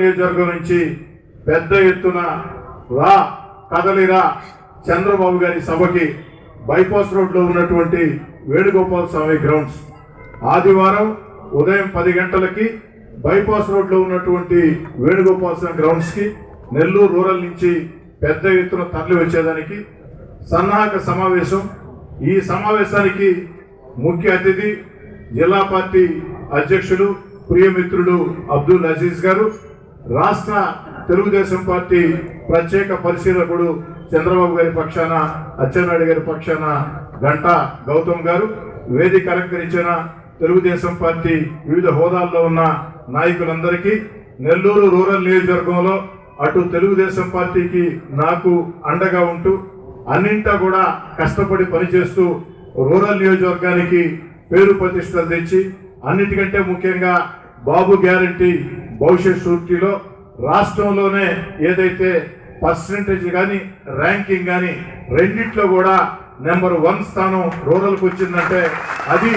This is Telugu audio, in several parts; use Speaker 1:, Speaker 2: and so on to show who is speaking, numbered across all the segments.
Speaker 1: నియోజకవర్గం నుంచి పెద్ద ఎత్తున రా కదలిరా చంద్రబాబు గారి సభకి బైపాస్ రోడ్లో ఉన్నటువంటి వేణుగోపాల స్వామి గ్రౌండ్స్. ఆదివారం ఉదయం పది గంటలకి బైపాస్ రోడ్లో ఉన్నటువంటి వేణుగోపాల స్వామి గ్రౌండ్స్కి నెల్లూరు రూరల్ నుంచి పెద్ద ఎత్తున తరలి వచ్చేదానికి సన్నాహక సమావేశం. ఈ సమావేశానికి ముఖ్య అతిథి జిల్లా పార్టీ అధ్యక్షుడు ప్రియమిత్రుడు అబ్దుల్ అజీజ్ గారు రాష్ట్ర తెలుగుదేశం పార్టీ ప్రత్యేక పరిశీలకుడు చంద్రబాబు గారి పక్షాన అచ్చెన్నాయుడు గారి పక్షాన గంటా గౌతమ్ గారు వేదిక అలంకరించిన తెలుగుదేశం పార్టీ వివిధ హోదాల్లో ఉన్న నాయకులందరికీ నెల్లూరు రూరల్ నియోజకవర్గంలో అటు తెలుగుదేశం పార్టీకి నాకు అండగా ఉంటూ అన్నింటా కూడా కష్టపడి పనిచేస్తూ రూరల్ నియోజకవర్గానికి పేరు ప్రతిష్టలు తెచ్చి అన్నిటికంటే ముఖ్యంగా బాబు గ్యారంటీ భవిష్యత్ సూర్తిలో రాష్ట్రంలోనే ఏదైతే పర్సంటేజ్ కానీ ర్యాంకింగ్ కానీ రెండిట్లో కూడా నెంబర్ వన్ స్థానం రూరల్కి వచ్చిందంటే అది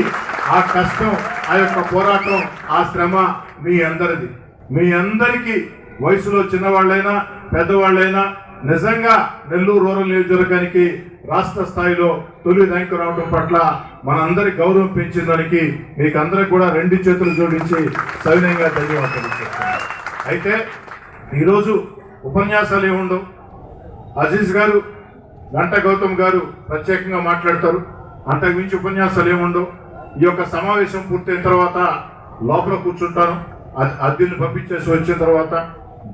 Speaker 1: ఆ కష్టం ఆ యొక్క పోరాటం ఆ శ్రమ మీ అందరిది మీ అందరికీ వయసులో చిన్నవాళ్ళైనా పెద్దవాళ్ళైనా నిజంగా నెల్లూరు రూరల్ నియోజకవర్గానికి రాష్ట్ర స్థాయిలో తొలి ర్యాంకు రావడం పట్ల మనందరి గౌరవం పెంచిన దానికి మీకు అందరికి కూడా రెండు చేతులు జోడించి సవినయంగా ధన్యవాదాలు చెప్తున్నాను. అయితే ఈరోజు ఉపన్యాసాలు ఏముండవు? అజీజ్ గారు గంట గౌతమ్ గారు ప్రత్యేకంగా మాట్లాడతారు. అంతకు మించి ఉపన్యాసాలు ఏముండవు. ఈ యొక్క సమావేశం పూర్తయిన తర్వాత లోపల కూర్చుంటాను. అ- అద్దెల్ని పంపించేసి వచ్చిన తర్వాత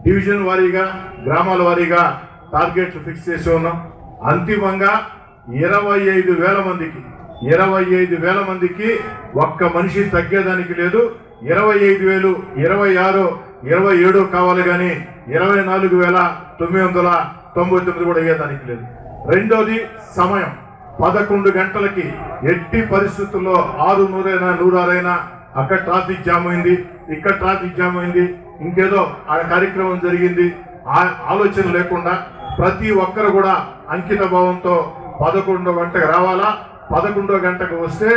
Speaker 1: డివిజన్ వారీగా గ్రామాల వారీగా టార్గెట్లు ఫిక్స్ చేసి ఉన్నాం. అంతిమంగా ఇరవై ఐదు వేల మందికి ఇరవై ఐదు వేల మందికి ఒక్క మనిషి తగ్గేదానికి లేదు. ఇరవై ఐదు వేలు ఇరవై ఆరు ఇరవై ఏడు కావాలి కానీ ఇరవై నాలుగు వేల తొమ్మిది వందల తొంభై తొమ్మిది కూడా అయ్యేదానికి లేదు. రెండోది సమయం. పదకొండు గంటలకి ఎట్టి పరిస్థితుల్లో ఆరు నూరైనా నూరారైనా అక్కడ ట్రాఫిక్ జామ్ అయింది ఇక్కడ ట్రాఫిక్ జామ్ అయింది ఇంకేదో ఆ కార్యక్రమం జరిగింది. ఆ ఆలోచన లేకుండా ప్రతి ఒక్కరు కూడా అంకిత భావంతో పదకొండో గంటకు రావాలా? పదకొండో గంటకు వస్తే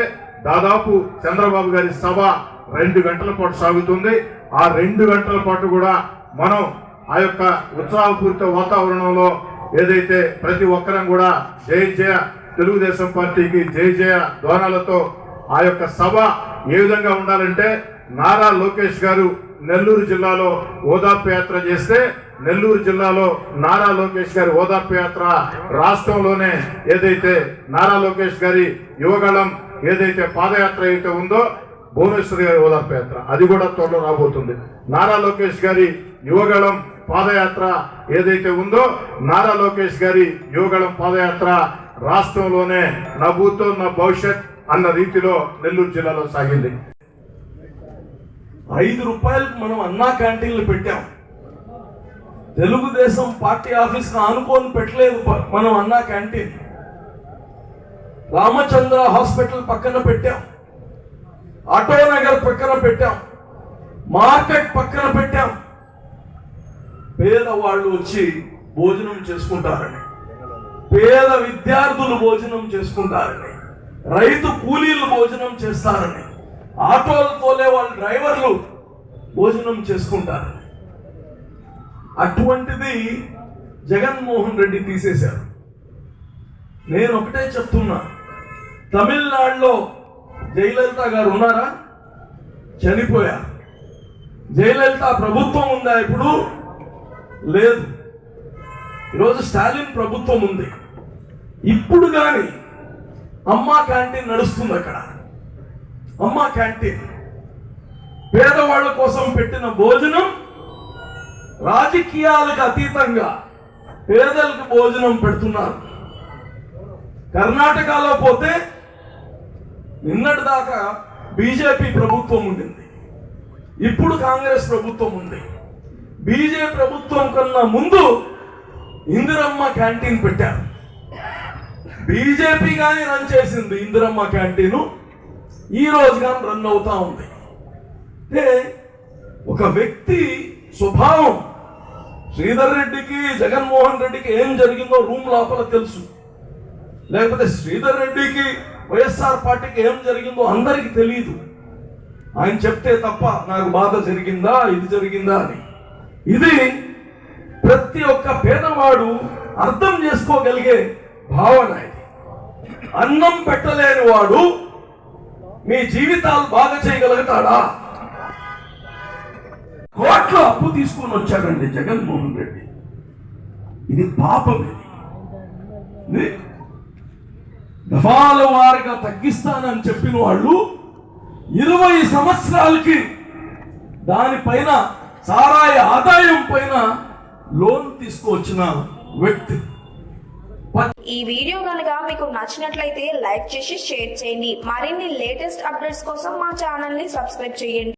Speaker 1: దాదాపు చంద్రబాబు గారి సభ రెండు గంటల పాటు సాగుతుంది. ఆ రెండు గంటల పాటు కూడా మనం ఆ యొక్క ఉత్సాహపూరిత వాతావరణంలో ఏదైతే ప్రతి ఒక్కరం కూడా జై జయ తెలుగుదేశం పార్టీకి జై జయ ధ్వానాలతో ఆ యొక్క సభ ఏ విధంగా ఉండాలంటే నారా లోకేష్ గారు నెల్లూరు జిల్లాలో ఓదార్పు యాత్ర చేస్తే నెల్లూరు జిల్లాలో నారా లోకేష్ గారి ఓదార్పు యాత్ర రాష్ట్రంలోనే ఏదైతే నారా లోకేష్ గారి యువగళం ఏదైతే పాదయాత్ర అయితే ఉందో భువనేశ్వర్ గారి ఓదార్పు యాత్ర అది కూడా త్వరలో రాబోతుంది. నారా లోకేష్ గారి యువగళం పాదయాత్ర ఏదైతే ఉందో నారా లోకేష్ గారి యువగళం పాదయాత్ర రాష్ట్రంలోనే నా భూతో నా భవిష్యత్ అన్న రీతిలో నెల్లూరు జిల్లాలో సాగింది.
Speaker 2: ఐదు రూపాయలకు మనం అన్నా క్యాంటీన్లు పెట్టాం. తెలుగుదేశం పార్టీ ఆఫీస్ అనుకోని పెట్టలేదు మనం అన్నా క్యాంటీన్. రామచంద్ర హాస్పిటల్ పక్కన పెట్టాం. ఆటో నగర్ పక్కన పెట్టాం. మార్కెట్ పక్కన పెట్టాం. పేదవాళ్ళు వచ్చి భోజనం చేసుకుంటారని. పేద విద్యార్థులు భోజనం చేసుకుంటారని. రైతు కూలీలు భోజనం చేస్తారని. ఆటోలు తోలే వాళ్ళ డ్రైవర్లు భోజనం చేసుకుంటారని. అటువంటిది జగన్మోహన్ రెడ్డి తీసేశారు. నేను ఒకటే చెప్తున్నా. తమిళనాడులో జయలలిత గారు ఉన్నారా? చనిపోయారు జయలలిత ప్రభుత్వం ఉందా ఇప్పుడు? లేదు. ఈరోజు స్టాలిన్ ప్రభుత్వం ఉంది. ఇప్పుడు కానీ అమ్మా క్యాంటీన్ నడుస్తుంది అక్కడ. అమ్మా క్యాంటీన్. పేదవాళ్ళ కోసం పెట్టిన భోజనం రాజకీయాలకు అతీతంగా పేదలకు భోజనం పెడుతున్నారు. కర్ణాటకలో పోతే నిన్నటి దాకా బీజేపీ ప్రభుత్వం ఉండింది. ఇప్పుడు కాంగ్రెస్ ప్రభుత్వం ఉంది. బీజేపీ ప్రభుత్వం కన్నా ముందు ఇందిరమ్మ క్యాంటీన్ పెట్టారు. బీజేపీ కానీ రన్ చేసింది ఇందిరమ్మ క్యాంటీను. ఈ రోజు కానీ రన్ అవుతా ఉంది. అంటే ఒక వ్యక్తి స్వభావం శ్రీధర్ రెడ్డికి జగన్మోహన్ రెడ్డికి ఏం జరిగిందో రూమ్ లోపల తెలుసు. లేకపోతే శ్రీధర్ రెడ్డికి వైఎస్ఆర్ పార్టీకి ఏం జరిగిందో అందరికీ తెలియదు ఆయన చెప్తే తప్ప నాకు బాధ జరిగిందా ఇది జరిగిందా అని. ఇది ప్రతి ఒక్క పేదవాడు అర్థం చేసుకోగలిగే భావన ఇది. అన్నం పెట్టలేని వాడు మీ జీవితాలు బాగా చేయగలుగుతాడా? కోట్ల అప్పు తీసుకొని వచ్చాడండి జగన్మోహన్ రెడ్డి. ఇది పాపం ఇది. దఫాల వారిగా తగ్గిస్తానని చెప్పిన వాళ్ళు ఇరవై సంవత్సరాలకి దానిపైన సారాయి ఆదాయం పైన లోన్ తీసుకువచ్చిన వ్యక్తి.
Speaker 3: ఈ వీడియో కనుక మీకు నచ్చినట్లయితే లైక్ చేసి షేర్ చేయండి. మరిన్ని లేటెస్ట్ అప్డేట్స్ కోసం మా ఛానల్ని సబ్స్క్రైబ్ చేయండి.